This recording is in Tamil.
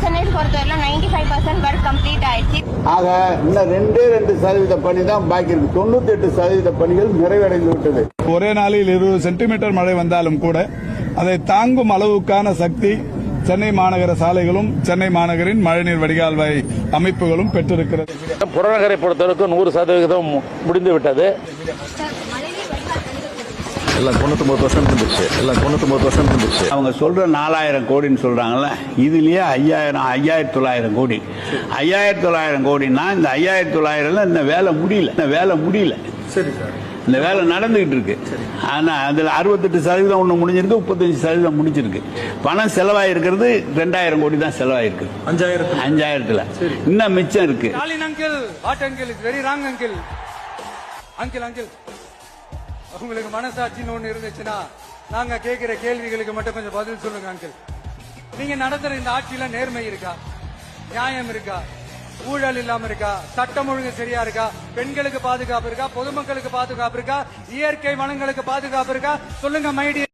பர்சன்டேஜ் பொறுத்தவரையிலும் ninety five percent work complete ஆயிடுச்சு. ஆக இன்னும் ரெண்டே ரெண்டு சதவீத பணி தான் பாக்கி இருக்கு. தொண்ணூத்தி எட்டு சதவீத பணிகள் நிறைவடைந்து விட்டது. ஒரே நாளில் இருபது சென்டிமீட்டர் மழை வந்தாலும் கூட அதை தாங்கும் அளவுக்கான சக்தி சென்னை மாநகர சாலைகளும் சென்னை மாநகரின் மழைநீர் வடிகால்வாய் அமைப்புகளும் பெற்றிருக்கிறது. புறநகரை பொறுத்தவரைக்கும் நூறு சதவிகிதம் முடிந்து விட்டது. எல்லாம் தொண்ணூத்தொம்பது பர்சன்ட் இருந்துச்சு. எல்லாம் தொண்ணூத்தொம்பது பர்சன்ட் இருந்துச்சு. அவங்க சொல்ற நாலாயிரம் கோடின்னு சொல்றாங்கல்ல இதுலயே ஐயாயிரம் ஐயாயிரத்தி தொள்ளாயிரம் கோடி. ஐயாயிரத்தி தொள்ளாயிரம் கோடினா இந்த ஐயாயிரத்தி தொள்ளாயிரம்ல இந்த வேலை முடியல. இந்த வேலை முடியல. சரி சார். இந்த வேலை நடந்துகிட்டு இருக்கு. ஆனா அதுல அறுபத்தெட்டு சதவீதம் ஒண்ணு முடிஞ்சிருக்கு முப்பத்தஞ்சு சதவீதம் முடிஞ்சிருக்கு. பணம் செலவாயிருக்கிறது ரெண்டாயிரம் கோடி தான் செலவாயிருக்கு. அஞ்சாயிரத்து அஞ்சாயிரத்துல. இன்னும் மிச்சம் இருக்கு. Stalin uncle, what uncle? உங்களுக்கு மனசாட்சின்னு ஒண்ணு இருந்துச்சுன்னா நாங்க கேட்கிற கேள்விகளுக்கு மட்டும் கொஞ்சம் பதில் சொல்லுங்க அங்கிள் நீங்க நடத்துற இந்த ஆட்சியில நேர்மை இருக்கா? நியாயம் இருக்கா? ஊழல் இல்லாம இருக்கா? சட்டம் ஒழுங்கு சரியா இருக்கா? பெண்களுக்கு பாதுகாப்பு இருக்கா? பொதுமக்களுக்கு பாதுகாப்பு இருக்கா? இயற்கை வளங்களுக்கு பாதுகாப்பு இருக்கா? சொல்லுங்க மைடி